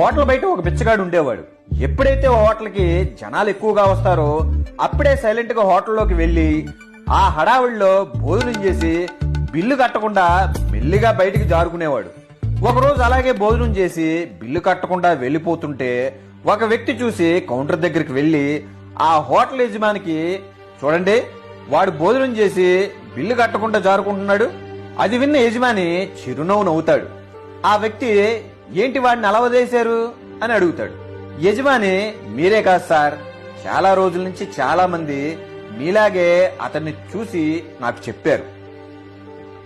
Hotel బయట ఒక బిచ్చగాడు ఉండేవాడు. ఎప్పుడైతే హోటల్కి జనాలు ఎక్కువగా వస్తారో అప్పుడే సైలెంట్గా హోటల్లోకి వెళ్ళి ఆ హడావిడిలో భోజనం చేసి బిల్లు కట్టకుండా మెల్లిగా బయటికి జారుకునేవాడు. ఒకరోజు అలాగే భోజనం చేసి బిల్లు కట్టకుండా వెళ్ళిపోతుంటే ఒక వ్యక్తి చూసి కౌంటర్ దగ్గరికి వెళ్ళి ఆ హోటల్ యజమానికి చూడండి వాడు భోజనం చేసి బిల్లు కట్టకుండా జారుకుంటున్నాడు. అది విన్న యజమాని చిరునవ్వు నవ్వుతాడు. ఆ వ్యక్తి ఏంటి వాడిని అలవదేశారు అని అడుగుతాడు. యజమాని మీరే కాదు సార్. చాలా రోజుల నుంచి చాలా మంది మీలాగే అతన్ని చూసి నాకు చెప్పారు.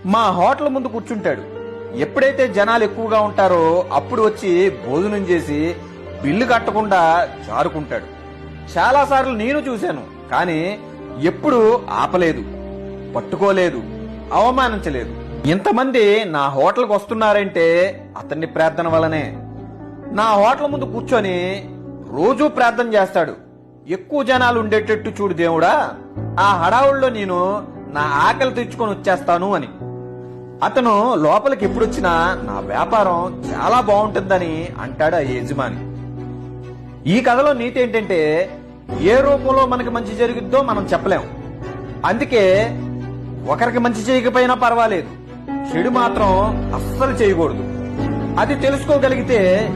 మా హోటల్ ముందు కూర్చుంటాడు. ఎప్పుడైతే జనాలు ఎక్కువగా ఉంటారో అప్పుడు వచ్చి భోజనం చేసి బిల్లు కట్టకుండా జారుకుంటాడు. చాలాసార్లు నేను చూశాను కానీ ఎప్పుడు ఆపలేదు. పట్టుకోలేదు. అవమానించలేదు. ఇంతమంది నా హోటల్కి వస్తున్నారంటే అతన్ని ప్రార్థన వల్లనే. నా హోటల్ ముందు కూర్చొని రోజూ ప్రార్థన చేస్తాడు. ఎక్కువ జనాలు ఉండేటట్టు చూడు దేవుడా ఆ హడావుల్లో నేను నా ఆకలి తెచ్చుకొని వచ్చేస్తాను అని. అతను లోపలికి ఎప్పుడొచ్చినా నా వ్యాపారం చాలా బాగుంటుందని అంటాడు ఆ యజమాని. ఈ కథలో నీతి ఏంటంటే ఏ రూపంలో మనకి మంచి జరుగుద్దో మనం చెప్పలేం. అందుకే ఒకరికి మంచి చేయకపోయినా పర్వాలేదు. చెడు మాత్రం అస్సలు చేయకూడదు. అది తెలుసుకోగలిగితే